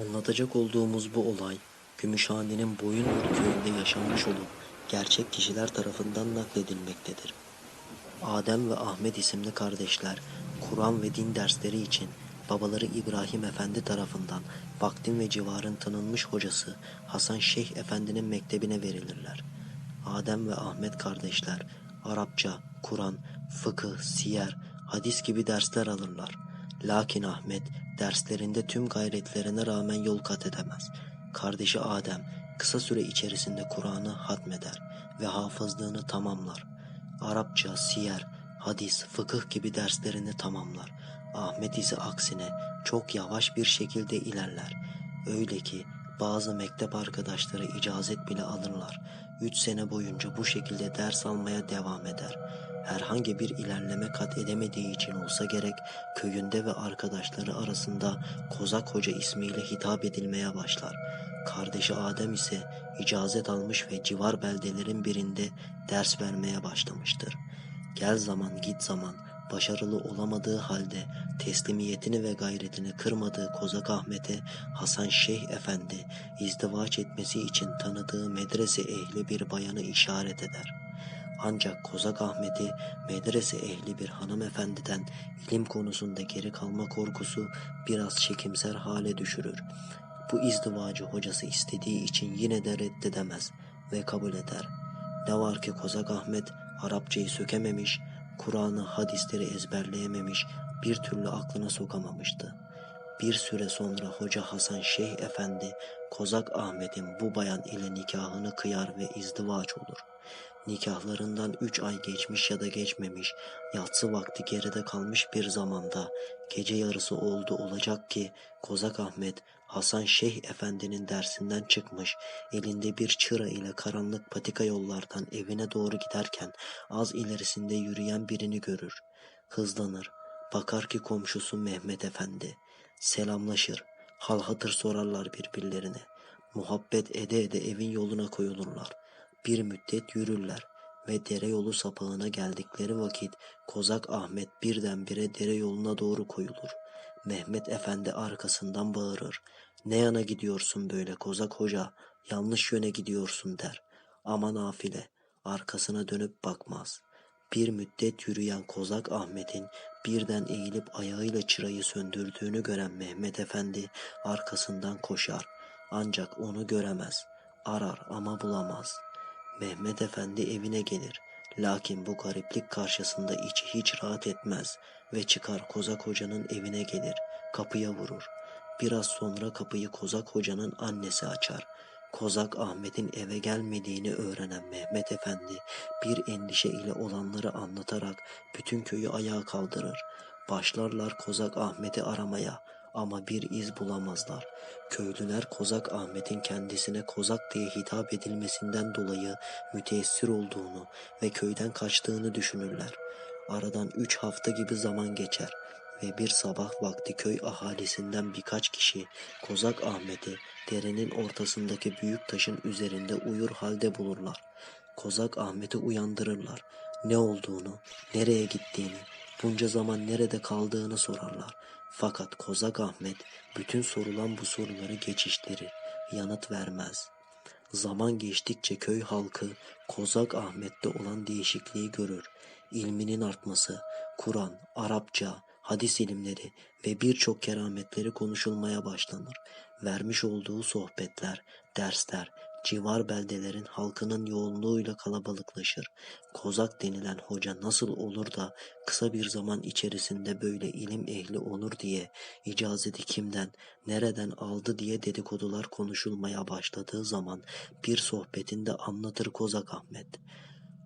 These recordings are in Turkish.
Anlatacak olduğumuz bu olay, Gümüşhane'nin Boyunur köyünde yaşanmış olup gerçek kişiler tarafından nakledilmektedir. Adem ve Ahmet isimli kardeşler, Kur'an ve din dersleri için babaları İbrahim Efendi tarafından vaktin ve civarın tanınmış hocası Hasan Şeyh Efendi'nin mektebine verilirler. Adem ve Ahmet kardeşler Arapça, Kur'an, fıkıh, siyer, hadis gibi dersler alırlar. Lakin Ahmet derslerinde tüm gayretlerine rağmen yol kat edemez. Kardeşi Adem kısa süre içerisinde Kur'an'ı hatmeder ve hafızlığını tamamlar. Arapça, siyer, hadis, fıkıh gibi derslerini tamamlar. Ahmet ise aksine çok yavaş bir şekilde ilerler. Öyle ki bazı mektep arkadaşları icazet bile alırlar. Üç sene boyunca bu şekilde ders almaya devam eder. Herhangi bir ilerleme kat edemediği için olsa gerek köyünde ve arkadaşları arasında Kozak Hoca ismiyle hitap edilmeye başlar. Kardeşi Adem ise icazet almış ve civar beldelerin birinde ders vermeye başlamıştır. Gel zaman git zaman başarılı olamadığı halde teslimiyetini ve gayretini kırmadığı Kozak Ahmet'e Hasan Şeyh Efendi izdivaç etmesi için tanıdığı medrese ehli bir bayanı işaret eder. Ancak Kozak Ahmet'i medrese ehli bir hanımefendiden ilim konusunda geri kalma korkusu biraz çekimser hale düşürür. Bu izdivacı hocası istediği için yine de reddedemez ve kabul eder. Ne var ki Kozak Ahmet Arapçayı sökememiş, Kur'an'ı, hadisleri ezberleyememiş, bir türlü aklına sokamamıştı. Bir süre sonra Hoca Hasan Şeyh Efendi, Kozak Ahmet'in bu bayan ile nikahını kıyar ve izdivaç olur. Nikahlarından üç ay geçmiş ya da geçmemiş, yatsı vakti geride kalmış bir zamanda, gece yarısı oldu olacak ki Kozak Ahmet, Hasan Şeyh Efendi'nin dersinden çıkmış, elinde bir çıra ile karanlık patika yollardan evine doğru giderken az ilerisinde yürüyen birini görür. Hızlanır, bakar ki komşusu Mehmet Efendi. Selamlaşır, hal hatır sorarlar birbirlerine. Muhabbet ede ede evin yoluna koyulurlar. Bir müddet yürürler ve dere yolu sapağına geldikleri vakit Kozak Ahmet birdenbire dere yoluna doğru koyulur. Mehmet Efendi arkasından bağırır. Ne yana gidiyorsun böyle Kozak Hoca? Yanlış yöne gidiyorsun der. Ama nafile arkasına dönüp bakmaz. Bir müddet yürüyen Kozak Ahmet'in birden eğilip ayağıyla çırayı söndürdüğünü gören Mehmet Efendi arkasından koşar. Ancak onu göremez. Arar ama bulamaz. Mehmet Efendi evine gelir. Lakin bu gariplik karşısında içi hiç rahat etmez ve çıkar Kozak Hoca'nın evine gelir. Kapıya vurur. Biraz sonra kapıyı Kozak Hoca'nın annesi açar. Kozak Ahmet'in eve gelmediğini öğrenen Mehmet Efendi bir endişe ile olanları anlatarak bütün köyü ayağa kaldırır. Başlarlar Kozak Ahmet'i aramaya ama bir iz bulamazlar. Köylüler Kozak Ahmet'in kendisine Kozak diye hitap edilmesinden dolayı müteessir olduğunu ve köyden kaçtığını düşünürler. Aradan üç hafta gibi zaman geçer ve bir sabah vakti köy ahalisinden birkaç kişi Kozak Ahmet'i derenin ortasındaki büyük taşın üzerinde uyur halde bulurlar. Kozak Ahmet'i uyandırırlar. Ne olduğunu, nereye gittiğini, bunca zaman nerede kaldığını sorarlar. Fakat Kozak Ahmet bütün sorulan bu soruları geçiştirir, yanıt vermez. Zaman geçtikçe köy halkı Kozak Ahmet'te olan değişikliği görür. İlminin artması, Kur'an, Arapça, hadis ilimleri ve birçok kerametleri konuşulmaya başlanır. Vermiş olduğu sohbetler, dersler, civar beldelerin halkının yoğunluğuyla kalabalıklaşır. Kozak denilen hoca nasıl olur da kısa bir zaman içerisinde böyle ilim ehli olur diye icazeti kimden, nereden aldı diye dedikodular konuşulmaya başladığı zaman bir sohbetinde anlatır Kozak Ahmet.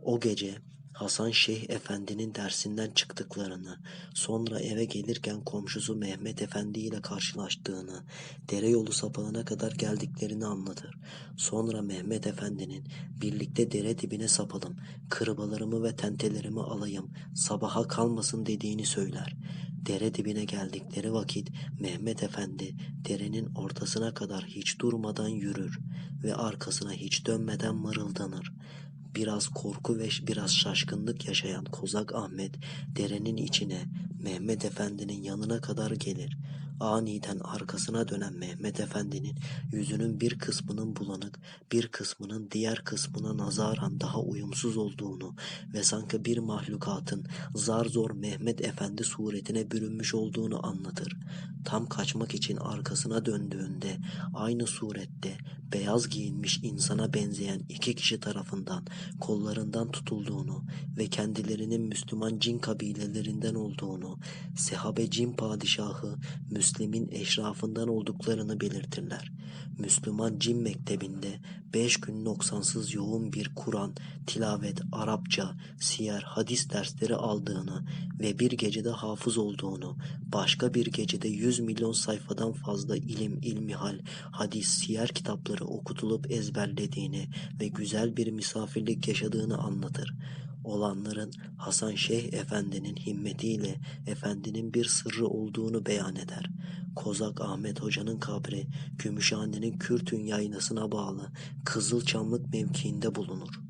O gece Hasan Şeyh Efendi'nin dersinden çıktıklarını, sonra eve gelirken komşusu Mehmet Efendi ile karşılaştığını, dere yolu sapağına kadar geldiklerini anlatır. Sonra Mehmet Efendi'nin birlikte dere dibine sapalım, kırbalarımı ve tentelerimi alayım, sabaha kalmasın dediğini söyler. Dere dibine geldikleri vakit Mehmet Efendi derenin ortasına kadar hiç durmadan yürür ve arkasına hiç dönmeden mırıldanır. Biraz korku ve biraz şaşkınlık yaşayan Kozak Ahmet derenin içine Mehmet Efendi'nin yanına kadar gelir. Aniden arkasına dönen Mehmet Efendi'nin yüzünün bir kısmının bulanık, bir kısmının diğer kısmına nazaran daha uyumsuz olduğunu ve sanki bir mahlukatın zar zor Mehmet Efendi suretine bürünmüş olduğunu anlatır. Tam kaçmak için arkasına döndüğünde aynı surette beyaz giyinmiş insana benzeyen iki kişi tarafından kollarından tutulduğunu ve kendilerinin Müslüman cin kabilelerinden olduğunu, Sehabe cin padişahı Müslim'in eşrafından olduklarını belirtirler. Müslüman cin mektebinde beş gün noksansız yoğun bir Kur'an, tilavet, Arapça, siyer, hadis dersleri aldığını ve bir gecede hafız olduğunu, başka bir gecede 100 milyon sayfadan fazla ilim, ilmihal, hadis, siyer kitapları okutulup ezberlediğini ve güzel bir misafirlik yaşadığını anlatır. Olanların Hasan Şeyh Efendi'nin himmetiyle efendinin bir sırrı olduğunu beyan eder. Kozak Ahmet Hoca'nın kabri Gümüşhane'nin Kürtün yaynasına bağlı Kızılçamlık mevkiinde bulunur.